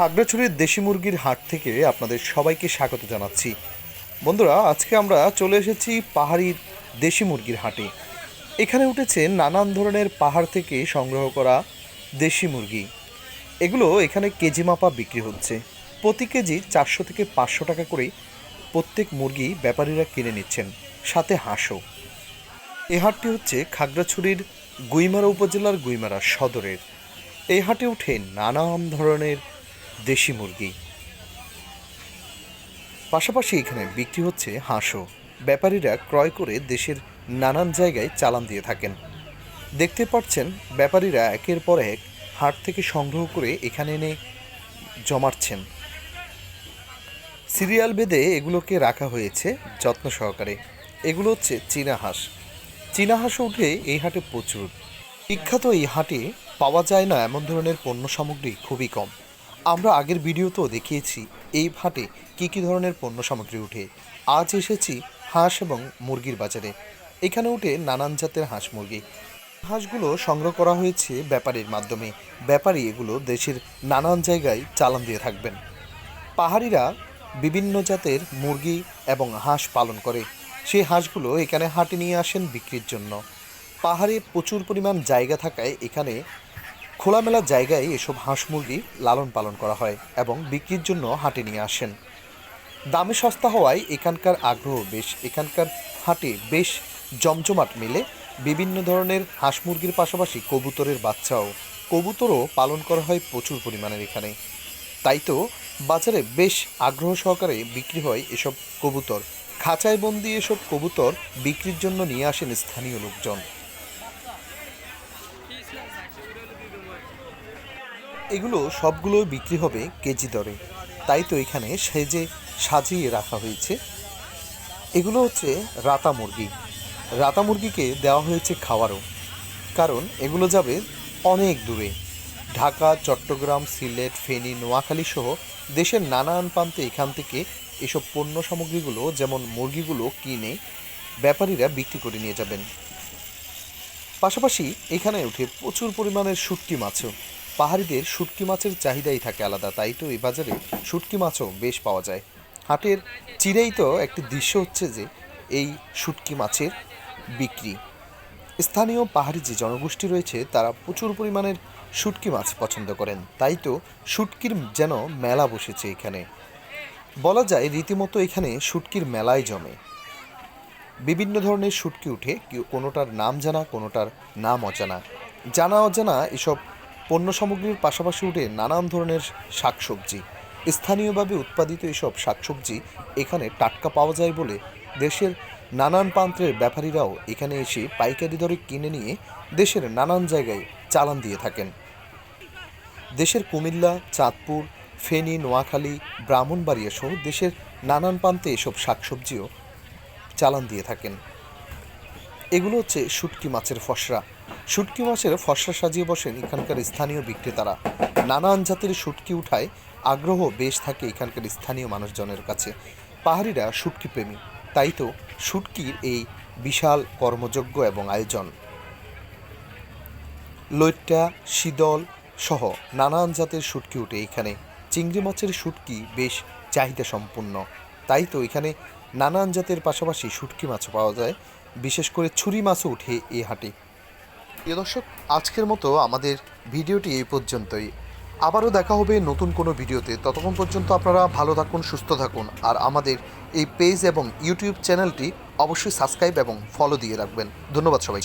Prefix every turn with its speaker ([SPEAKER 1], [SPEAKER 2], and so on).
[SPEAKER 1] খাগড়াছড়ির দেশি মুরগির হাট থেকে আপনাদের সবাইকে স্বাগত জানাচ্ছি। বন্ধুরা, আজকে আমরা চলে এসেছি পাহাড়ির দেশি মুরগির হাটে। এখানে উঠেছে নানান ধরনের পাহাড় থেকে সংগ্রহ করা দেশি মুরগি। এগুলো এখানে কেজি মাপা বিক্রি হচ্ছে। প্রতি কেজি চারশো থেকে পাঁচশো টাকা করে প্রত্যেক মুরগি ব্যাপারীরা কিনে নিচ্ছেন, সাথে হাঁসও। এ হাটটি হচ্ছে খাগড়াছড়ির গুইমারা উপজেলার গুইমারা সদরের। এই হাটে উঠে নানান ধরনের দেশি মুরগি। পাশাপাশি এখানে বিক্রি হচ্ছে হাঁসও। ব্যাপারীরা ক্রয় করে দেশের নানান জায়গায় চালান দিয়ে থাকেন। দেখতে পাচ্ছেন, ব্যাপারীরা একের পর এক হাট থেকে সংগ্রহ করে এখানে এনে জমাচ্ছেন। সিরিয়াল বেঁধে এগুলোকে রাখা হয়েছে যত্ন সহকারে। এগুলো হচ্ছে চীনা হাঁস। চীনা হাঁসও উঠে এই হাটে প্রচুর। বিখ্যাত এই হাটে পাওয়া যায় না এমন ধরনের পণ্য সামগ্রী খুবই কম। আমরা আগের ভিডিওতেও দেখিয়েছি এই হাটে কী কী ধরনের পণ্য সামগ্রী উঠে। আজ এসেছি হাঁস এবং মুরগির বাজারে। এখানে উঠে নানান জাতের হাঁস মুরগি। হাঁসগুলো সংগ্রহ করা হয়েছে ব্যাপারীর মাধ্যমে। ব্যাপারী এগুলো দেশের নানান জায়গায় চালান দিয়ে থাকবেন। পাহাড়িরা বিভিন্ন জাতের মুরগি এবং হাঁস পালন করে। সেই হাঁসগুলো এখানে হাটে নিয়ে আসেন বিক্রির জন্য। পাহাড়ে প্রচুর পরিমাণ জায়গা থাকায় এখানে খোলামেলা জায়গায় এসব হাঁস মুরগি লালন পালন করা হয় এবং বিক্রির জন্য হাটে নিয়ে আসেন। দামে সস্তা হওয়ায় এখানকার আগ্রহ বেশ। এখানকার হাটে বেশ জমজমাট মিলে। বিভিন্ন ধরনের হাঁস মুরগির পাশাপাশি কবুতরের বাচ্চাও। কবুতরও পালন করা হয় প্রচুর পরিমাণের এখানে। তাই তো বাজারে বেশ আগ্রহ সহকারে বিক্রি হয় এসব কবুতর। খাঁচায় বন্দি এসব কবুতর বিক্রির জন্য নিয়ে আসেন স্থানীয় লোকজন। এগুলো সবগুলো বিক্রি হবে কেজি দরে। তাই তো এখানে সেজে সাজিয়ে রাখা হয়েছে। এগুলো হচ্ছে রাতা মুরগি। রাতা মুরগিকে দেওয়া হয়েছে খাওয়ারও। কারণ এগুলো যাবে অনেক দূরে। ঢাকা, চট্টগ্রাম, সিলেট, ফেনী, নোয়াখালী সহ দেশের নানান প্রান্তে এখান থেকে এসব পণ্য সামগ্রীগুলো, যেমন মুরগিগুলো কিনে ব্যাপারীরা বিক্রি করে নিয়ে যাবেন। পাশাপাশি এখানে উঠে প্রচুর পরিমাণের শুটকি মাছও। পাহাড়িদের শুটকি মাছের চাহিদাই থাকে আলাদা, তাই তো এই বাজারে শুটকি মাছও বেশ পাওয়া যায়। হাটের চিরেই তো একটি দৃশ্য হচ্ছে যে এই শুটকি মাছের বিক্রি। স্থানীয় পাহাড়ি যে জনগোষ্ঠী রয়েছে, তারা প্রচুর পরিমাণের শুটকি মাছ পছন্দ করেন। তাই তো শুটকির যেন মেলা বসেছে এখানে। বলা যায় রীতিমতো এখানে শুটকির মেলায় জমে। বিভিন্ন ধরনের শুটকি উঠে কোনোটার নাম জানা, কোনোটার নাম অজানা। জানা অজানা এসব পণ্য সামগ্রীর পাশাপাশি উঠে নানান ধরনের শাকসবজি। স্থানীয়ভাবে উৎপাদিত এসব শাকসবজি এখানে টাটকা পাওয়া যায় বলে দেশের নানান প্রান্তের ব্যাপারীরাও এখানে এসে পাইকারি দরে কিনে নিয়ে দেশের নানান জায়গায় চালান দিয়ে থাকেন। দেশের কুমিল্লা, চাঁদপুর, ফেনী, নোয়াখালী, ব্রাহ্মণবাড়িয়া সহ দেশের নানান প্রান্তে এসব শাকসবজিও চালান দিয়ে থাকেন। এগুলো হচ্ছে শুটকি মাছের ফসরা। শুটকি মাছের ফসরা সাজিয়ে বসেন এখানকার স্থানীয় বিক্রেতারা। নানান জাতের শুটকি উঠায়, আগ্রহ বেশ থাকে এখানকার স্থানীয় মানুষজনের কাছে। পাহাড়িরা শুটকি প্রেমী, তাই তো শুটকির এই বিশাল কর্মযজ্ঞ এবং আয়োজন। লৈট্টা শীতল সহ নানান জাতের শুটকি উঠে এখানে। চিংড়ি মাছের শুটকি বেশ চাহিদা সম্পূর্ণ তাই তো এখানে নানান জাতের পাশাপাশি শুটকি মাছও পাওয়া যায়। বিশেষ করে ছুরি মাছও উঠে এই হাটে। প্রিয় দর্শক, আজকের মতো আমাদের ভিডিওটি এই পর্যন্তই। আবারও দেখা হবে নতুন কোনো ভিডিওতে। ততক্ষণ পর্যন্ত আপনারা ভালো থাকুন, সুস্থ থাকুন। আর আমাদের এই পেজ এবং ইউটিউব চ্যানেলটি অবশ্যই সাবস্ক্রাইব এবং ফলো দিয়ে রাখবেন। ধন্যবাদ সবাই